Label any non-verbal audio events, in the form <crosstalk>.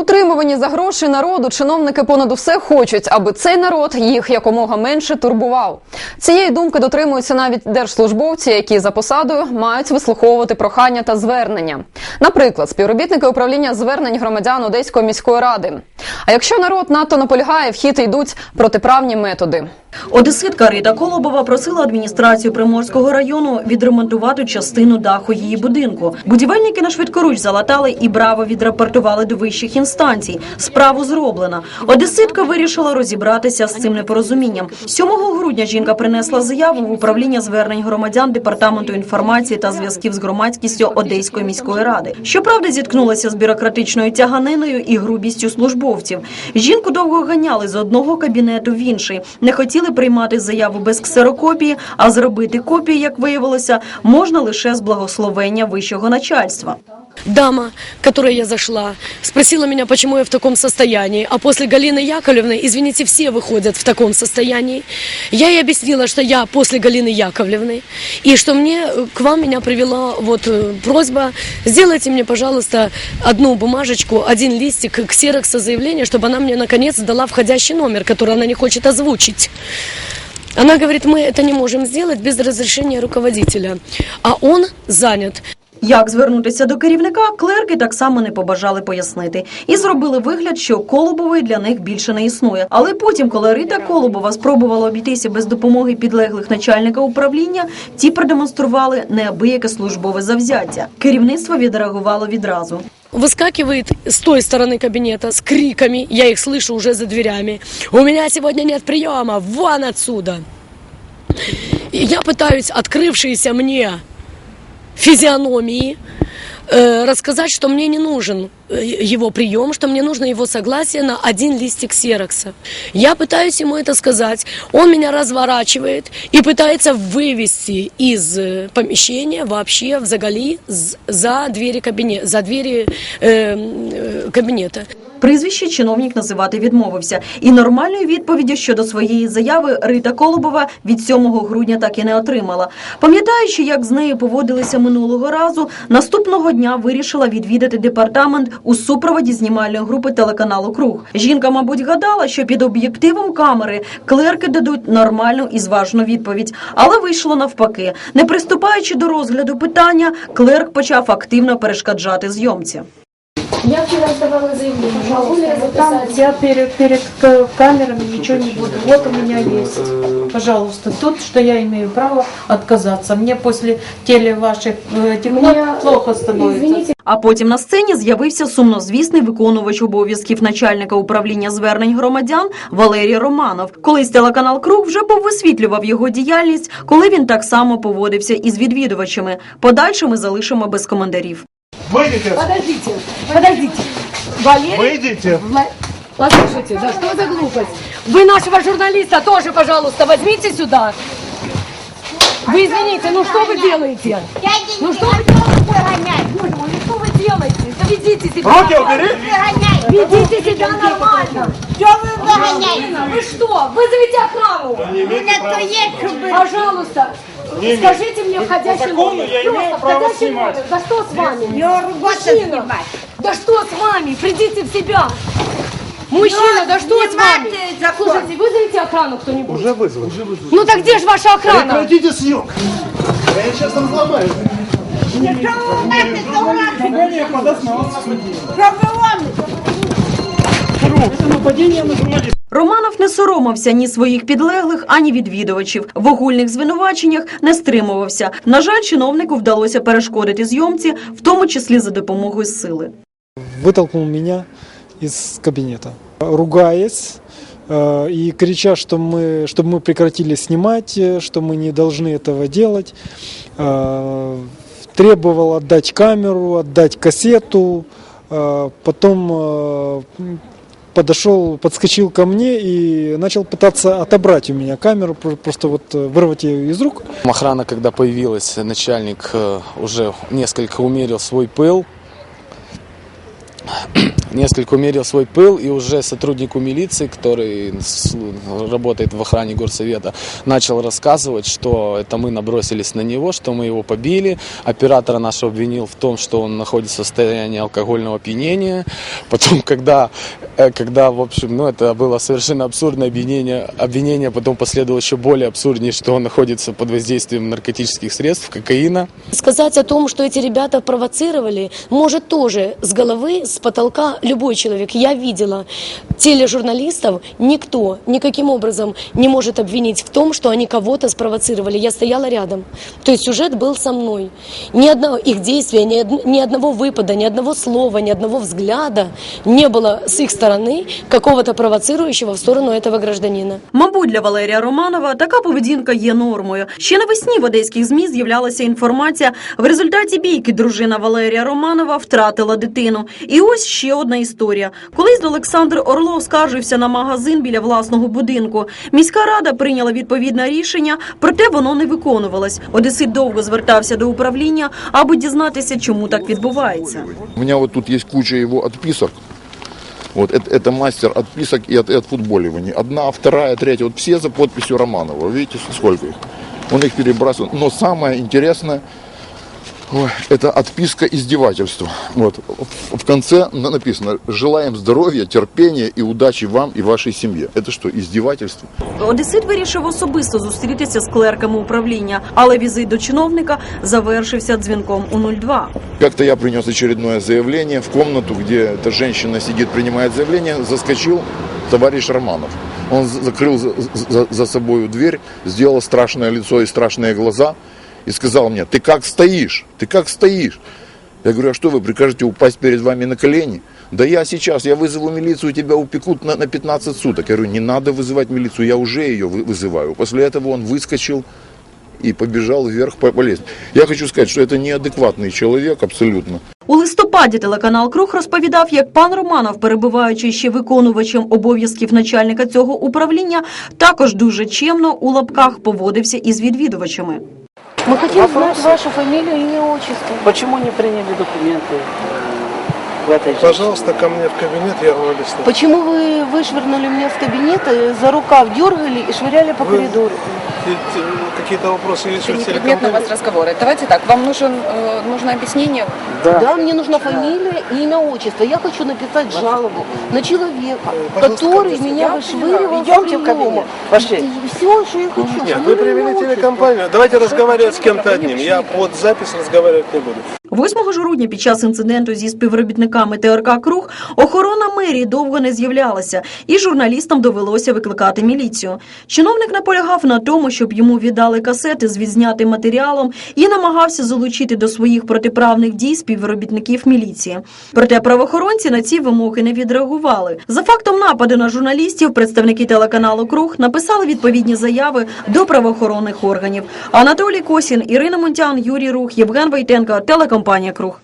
Утримувані за гроші народу чиновники понад усе хочуть, аби цей народ їх якомога менше турбував. Цієї думки дотримуються навіть держслужбовці, які за посадою мають вислуховувати прохання та звернення. Наприклад, співробітники управління звернень громадян Одеської міської ради. А якщо народ надто наполягає, в хід йдуть протиправні методи. Одеситка Рита Колобова просила адміністрацію Приморського району відремонтувати частину даху її будинку. Будівельники на швидкоруч залатали і браво відрапортували до вищих інстанцій. Справу зроблено. Одеситка вирішила розібратися з цим непорозумінням. 7 грудня жінка принесла заяву в управління звернень громадян департаменту інформації та зв'язків з громадськістю Одеської міської ради. Щоправда, зіткнулася з бюрократичною тяганиною і грубістю службовців. Жінку довго ганяли з одного кабінету в інший. Не хотіли приймати заяву без ксерокопії, а зробити копії, як виявилося, можна лише з благословення вищого начальства. Дама, к которой я зашла, спросила меня, почему я в таком состоянии. А после Галины Яковлевны, извините, все выходят в таком состоянии. Я ей объяснила, что я после Галины Яковлевны. И что мне э, к вам меня привела вот э, просьба, сделайте мне, пожалуйста, одну бумажечку, один листик ксерокса заявления, чтобы она мне наконец дала входящий номер, который она не хочет озвучить. Она говорит, мы это не можем сделать без разрешения руководителя. А он занят. Як звернутися до керівника, клерки так само не побажали пояснити і зробили вигляд, що Колобової для них більше не існує. Але потім, коли Рита Колобова спробувала обійтися без допомоги підлеглих начальника управління, ті продемонстрували неабияке службове завзяття. Керівництво відреагувало відразу. Выскакивает с той стороны кабинета с криками, я их слышу уже за дверями. У меня сегодня нет приема, вон отсюда. И я пытаюсь открывшиеся мне физиономии э, рассказать, что мне не нужен его прием, что мне нужно его согласие на один листик серокса. Я пытаюсь ему это сказать, он меня разворачивает и пытается вывести из э, помещения вообще в заголи з- за двери кабинета, за двери э, э, кабинета. Прізвище чиновник називати відмовився. І нормальної відповіді щодо своєї заяви Рита Колобова від 7 грудня так і не отримала. Пам'ятаючи, як з нею поводилися минулого разу, наступного дня вирішила відвідати департамент у супроводі знімальної групи телеканалу Круг. Жінка, мабуть, гадала, що під об'єктивом камери клерки дадуть нормальну і зважну відповідь, але вийшло навпаки. Не приступаючи до розгляду питання, клерк почав активно перешкоджати зйомці. Я вчера сдавала заявление. Могу ли я Там я перед, перед камерами ничего не буду. Вот у меня есть. Пожалуйста, тут, что я имею право отказаться. Мне после теле ваших э, этих Мне, нот плохо становится. Извините, А потім на сцені з'явився сумнозвісний виконувач обов'язків начальника управління звернень громадян Валерій Романов. Колись телеканал Круг вже повисвітлював його діяльність, коли він так само поводився із відвідувачами. Подальше ми залишимо без коментарів. Выйдите! Подождите, подождите. Валерий, Выйдите! Вла- послушайте, да что за глупость? Вы нашего журналиста тоже, пожалуйста, возьмите сюда. Вы извините, ну что вы делаете? Ну что вы делаете? Боже мой, ну что вы делаете? Да ведите себя Руки нормально. убери! Ведите себя нормально. Що ви виганяєте? Вы что? Вызовите охрану. Мене то є, щоб ви Пожалуйста. Скажите мне входящий закону номер. я имею Просто право входящий снимать. номер. Да что с вами? його робота Мужчина, знімати. да что с вами? Придите в себя. Мужчина, да что с вами? Снимайте закон. Слушайте, вызовите охрану кто-нибудь. Уже вызвали. Уже вызвали. Ну так где же ваша охрана? Прекратите съемку! Я сейчас там сломаю. Що ви маєте за ураки? Компания подаст на вас в суде. Що ви ломите? Это нападение на журналиста. Романов не соромився ні своїх підлеглих, ані відвідувачів. В огульних звинуваченнях не стримувався. На жаль, чиновнику вдалося перешкодити зйомці, в тому числі за допомогою сили. вытолкнул меня Из кабинета, ругаясь э, и крича, что мы, чтобы мы прекратили снимать, э, что мы не должны этого делать, э, требовал отдать камеру, отдать кассету, потом подошел, подскочил ко мне и начал пытаться отобрать у меня камеру, про- просто вот вырвать ее из рук. Охрана, когда появилась, начальник уже несколько умерил свой пыл. Несколько умерил свой пыл, и уже сотруднику милиции, который работает в охране горсовета, начал рассказывать, что это мы набросились на него, что мы его побили. Оператора нашего обвинил в том, что он находится в состоянии алкогольного опьянения. Потом, <laughs> когда, э, когда в общем, ну, это было совершенно абсурдное обвинение, обвинение, потом последовало еще более абсурднее, что он находится под воздействием наркотических средств, кокаина. Сказать о том, что эти ребята провоцировали, может тоже с головы, с потолка любой человек. Я видела тележурналистов, никто никаким образом не может обвинить в том, что они кого-то спровоцировали. Я стояла рядом. То есть сюжет был со мной. Ни одного их действия, ни, од- ни одного выпада, ни одного слова, ни одного взгляда не было с их стороны какого-то провоцирующего в сторону этого гражданина. Мабуть, для Валерія Романова така поведінка є нормою. Ще навесні в одеських змі з'являлася інформація. В результаті бійки дружина Валерія Романова втратила дитину. І ось ще одна історія. Колись Олександр Орлов скаржився на магазин біля власного будинку. Міська рада прийняла відповідне рішення, проте воно не виконувалось. Одесит довго звертався до управління, аби дізнатися, чому так відбувається. У меня вот тут есть куча его отписок. Вот это, это мастер отписок и, от, и отфутболиваний. Одна, вторая, третья. Вот все за подписью Романова. Видите, сколько их? Он их перебрасывает. Но самое интересное, ой, это отписка издевательства. Вот. В- В конце на- написано «Желаем здоровья, терпения и удачи вам и вашей семье». Это что, издевательство? Одесит вирішив особисто зустрітися з клерками управління, але візит до чиновника завершився дзвінком у 02. Как-то я принес очередное заявление в комнату, где эта женщина сидит, принимает заявление, заскочил товарищ Романов. Он за- закрыл за, за- за собой дверь, сделал страшное лицо и страшные глаза и сказал мне, ты как стоишь, ты как стоишь? Я говорю, а что вы прикажете упасть перед вами на колени? Да я сейчас, я вызову милицию, тебя упекут на, на 15 суток. Я говорю, не надо вызывать милицию, я уже ее вы- вызываю. После этого он выскочил и побежал вверх по, по лестнице. Я хочу сказать, что это неадекватный человек абсолютно. У листопаді телеканал Круг розповідав, як пан Романов, перебуваючи ще виконувачем обов'язків начальника цього управління, також дуже чемно у лапках поводився із відвідувачами. Мы хотим знать вашу фамилию, имя, отчество. Почему не приняли документы э, в этой Пожалуйста, ко мне в кабинет, я говорю, что... Почему вы вышвырнули меня с кабинета, за рукав дергали и швыряли по Вы- коридору? Какие-то вопросы есть Это у не предмет на вас разговора. Давайте так, вам нужен, э, нужно объяснение. Да. мне нужна фамилия, имя, отчество. Я хочу написать жалобу на человека, пожалуйста, который ко мне. меня вышвыривал Идемте с в кабинет. приема. Пошли. И все, что я хочу. Нет, Фамилия, вы привели имя, отчество. телекомпанию. Давайте разговаривать с кем-то одним. Я под запись разговаривать не буду. 8 ж грудня під час інциденту зі співробітниками ТРК Круг охорона мерії довго не з'являлася, і журналістам довелося викликати міліцію. Чиновник наполягав на тому, щоб йому віддали касети з відзнятим матеріалом і намагався залучити до своїх протиправних дій співробітників міліції. Проте правоохоронці на ці вимоги не відреагували. За фактом нападу на журналістів представники телеканалу Круг написали відповідні заяви до правоохоронних органів. Анатолій Косін, Ірина Монтян, Юрій Рух, Євген Войтенко, телекомпанія Круг.